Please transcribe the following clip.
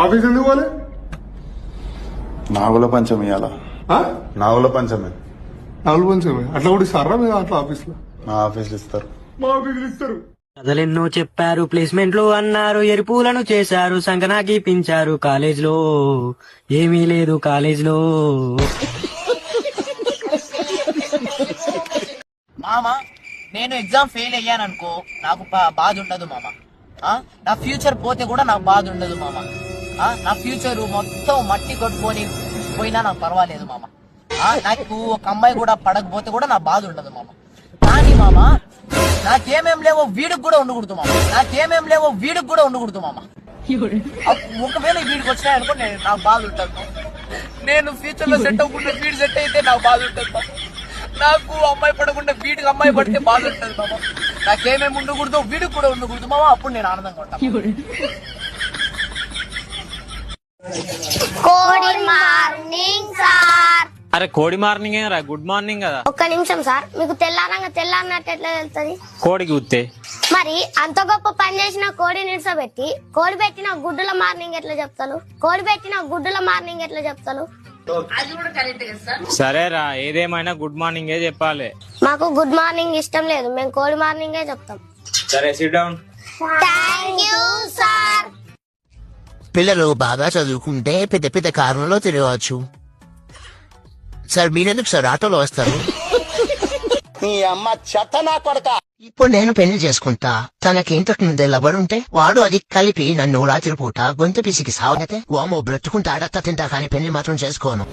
Office ఎందుకు పోలే? నాగుల పంచమి ఆ? నాగుల పంచమి. నాలుగు పంచమే. అట్లా కూడా ఇస్తారా మీరు అట్లా ఆఫీస్లో మా ఆఫీస్లో ఇస్తారు. మా ఆఫీసులు ఇస్తారు. కథలెన్నో చెప్పారు ప్లేస్మెంట్లు అన్నారు ఎరుపులను చేశారు సంకనాకి పించారు కాలేజ్లో. ఏమీ లేదు కాలేజ్లో. మామ నేను ఎగ్జామ్ ఫెయిల్ అయ్యాను అనుకో నాకు బా- బాధ ఉండదు మామ. ఆ? నా ఫ్యూచర్ పోతే కూడా నాకు బాధ ఉండదు మామ? నా ఫ్యూచర్ మొత్తం మట్టి కొట్టుకొని పోయినా నాకు పర్వాలేదు మామ. ఆ? నాకు ఒక అమ్మాయి కూడా పడకపోతే కూడా నాకు బాధ ఉండదు మామ. కానీ మామ నాకేమేం లేవో వీడికి కూడా ఉండకూడదు మామ. నాకేమేం లేవో వీడికి కూడా ఉండకూడదు మామ. ఒకవేళ వీడికి వచ్చినాయనుకో నేను నాకు బాధ ఉంటుంది మామ. నేను ఫ్యూచర్లో సెట్ అవ్వకుండా వీడు సెట్ అయితే నాకు బాధ ఉంటుంది మామ. నాకు అమ్మాయి పడకుండా వీడికి అమ్మాయి పడితే బాధ ఉంటుంది మామ. నాకేమేమి ఉండకూడదు వీడికి కూడా ఉండకూడదు మామ. అప్పుడు నేను ఆనందంగా ఉంటాను అరే కోడి మార్నింగ్ రా? గుడ్ మార్నింగ్ కదా. ఒక్క నిమిషం సార్. మీకు తెల్లారంగా తెల్లారినట్టు ఎట్లా తెలుస్తుంది? కోడికి ఉత్తే. మరి అంత గొప్ప పని చేసిన కోడి నిడిసబెట్టి కోడి పెట్టిన గుడ్డుల మార్నింగ్ ఎట్లా చెప్తాను కోడి పెట్టిన గుడ్డుల మార్నింగ్ ఎట్లా చెప్తాను సరేరా ఏదేమైనా గుడ్ మార్నింగే చెప్పాలి. మాకు గుడ్ మార్నింగ్ ఇష్టం లేదు. మేము కోడి మార్నింగే చెప్తాం. సరే sit down thank you sir పిల్లలు బాగా చదువుకుంటే పెద్ద పెద్ద కారులో తిరగవచ్చు సార్ మీరెందుకు సార్ ఆటోలో వస్తారు? ఇప్పుడు నేను పెళ్ళి చేసుకుంటా. తనకి ఇంతకు ముందే లవర్ ఉంటే వాడు అది కలిపి నన్ను రాత్రి పూట గొంతు పిసికి సాగతే వామో బ్రతుకుంటా అడత్త తింటా కానీ పెళ్ళి మాత్రం చేసుకోను.